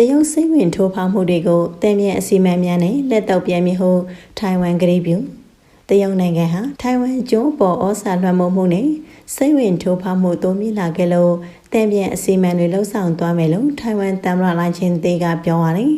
တရုတ်စိတ်ဝင်ထိုးဖောက်မှုတွေကိုတည်မြဲအစီအမံများနဲ့လက်တော့ပြန်မြဟုထိုင်ဝမ်ကလေးပြုတရုတ်နိုင်ငံဟာထိုင်ဝမ်ကျွန်းပေါ်ဩစာလွှမ်းမိုးမှုနဲ့စိတ်ဝင်ထိုးဖောက်မှုတိုးမြင့်လာခဲ့လို့တည်မြဲအစီအမံတွေလှုပ်ဆောင်သွားမယ်လို့ထိုင်ဝမ်တမ်မရလိုင်းချင်းသေးကပြောပါတယ်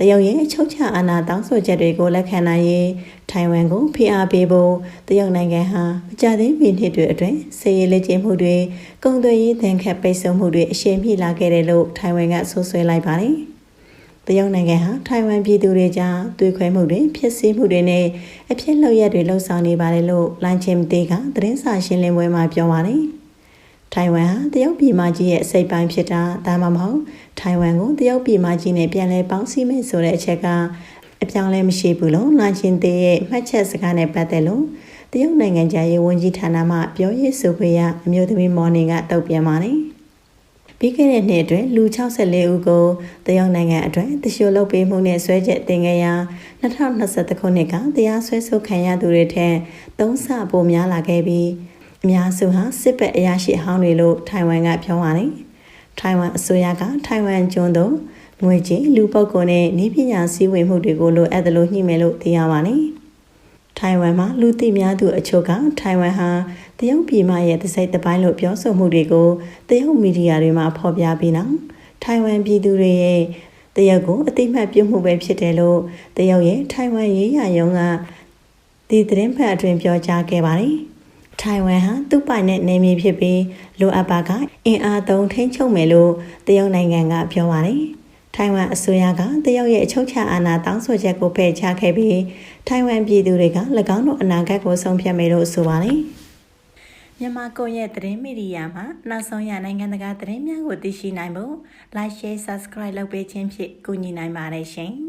တရုတ်ရဲ့အချုပ်ချအာဏာတောင်းဆိုချက်တွေကိုလက်ခံနိုင်ရေးထိုင်ဝမ်ကိုဖိအားပေးဖို့တရုတ်နိုင်ငံဟာမကြသေးမီနှစ်တွေအတွင်းစစ်ရေးလက်ကျင့်မှုတွေကုန်သွယ်ရေးသင်ခတ်ပိတ်ဆို့မှုတွေအရှိန်မြင့်လာခဲ့တယ်လို့ထိုင်ဝမ်ကဆိုဆွဲလိုက်ပါတယ်။တရုတ်နိုင်ငံဟာထိုင်ဝမ်ပြည်သူတွေကြားသွေးခွဲမှုတွေဖြစ်စည်းမှုတွေနဲ့အဖြစ်လောက်ရက်တွေလှုံ့ဆော်နေပါတယ်လို့လိုင်းချင်းတေးကသတင်းစာရှင်းလင်းပွဲမှာပြောပါတယ်။ ထိုင်ဝမ်ဟာတရုတ်ပြည်မကြီးရဲ့အစိပ်ပိုင်းဖြစ်တာဒါမှမဟုတ်ထိုင်ဝမ်ကိုတရုတ်ပြည်မကြီးနဲ့ပြန်လည်ပေါင်းစည်းမယ်ဆိုတဲ့အချက်ကအပြောင်းလဲမရှိဘူးလို့လိုင်းချင်းတေးရဲ့မှတ်ချက်စကားနဲ့ပတ်သက်လို့တရုတ်နိုင်ငံခြားရေးဝန်ကြီးဌာနမှပြောရေးဆိုခွင့်ရအမျိုးသမီးမော်နင်ကတုံ့ပြန်ပါတယ်။ပြီးခဲ့တဲ့နှစ်အတွင်းလူ64ဦးကိုတရုတ်နိုင်ငံအတွင်းတရှို့လုပ်ပေးမှုနဲ့ဆွဲချက်တင်ခဲ့ရာ2021ခုနှစ်ကတရားစွဲဆိုခံရသူတွေထက်သုံးဆပိုများလာခဲ့ပြီး အများစုဟာစစ်ဘက်အရာရှိအဟောင်းတွေလို့ထိုင်ဝမ်ကပြောပါတယ်။ထိုင်ဝမ်အစိုးရကထိုင်ဝမ်ကျွန်းတို့ငွေကြေးလူပုဂ္ဂိုလ်နဲ့နည်းပညာစည်းဝေးမှုတွေကိုလိုအပ်တယ်လို့ညှိမယ်လို့သိရပါတယ်။ထိုင်ဝမ်မှာလူသိများသူအချို့ကထိုင်ဝမ်ဟာတရုတ်ပြည်မရဲ့တစ်စိတ်တစ်ပိုင်းလို့ပြောဆိုမှုတွေကိုတရုတ်မီဒီယာတွေမှာဖော်ပြပြီးနောက်ထိုင်ဝမ်ပြည်သူတွေရဲ့တရုတ်ကိုအတိမတ်ပြုမှုပဲဖြစ်တယ်လို့တရုတ်ရဲ့ထိုင်ဝမ်ရေးရာယုံကဒီသတင်းဖတ်အတွင်ပြောကြားခဲ့ပါတယ်။ ထိုင်ဝမ်ဟာသူ့ပိုင်တဲ့နေမြေဖြစ်ပြီးလိုအပ်ပါကအင်အားသုံးထိန်းချုပ်မယ်လို့တရုတ်နိုင်ငံကပြောပါတယ်။ထိုင်ဝမ်အစိုးရကတရုတ်ရဲ့အချုပ်ချာအာဏာတောင်းဆိုချက်ကိုဖယ်ရှားခဲ့ပြီးထိုင်ဝမ်ပြည်သူတွေက၎င်းတို့အနာဂတ်ကိုဆုံးဖြတ်မယ်လို့ဆိုပါတယ်။မြန်မာကိုရဲ့သတင်းမီဒီယာမှာနောက်ဆုံးရနိုင်ငံတကာသတင်းများကိုသိရှိနိုင်ဖို့ Like Share Subscribe လုပ်ပေးခြင်းဖြင့်ကူညီနိုင်ပါတယ်ရှင်။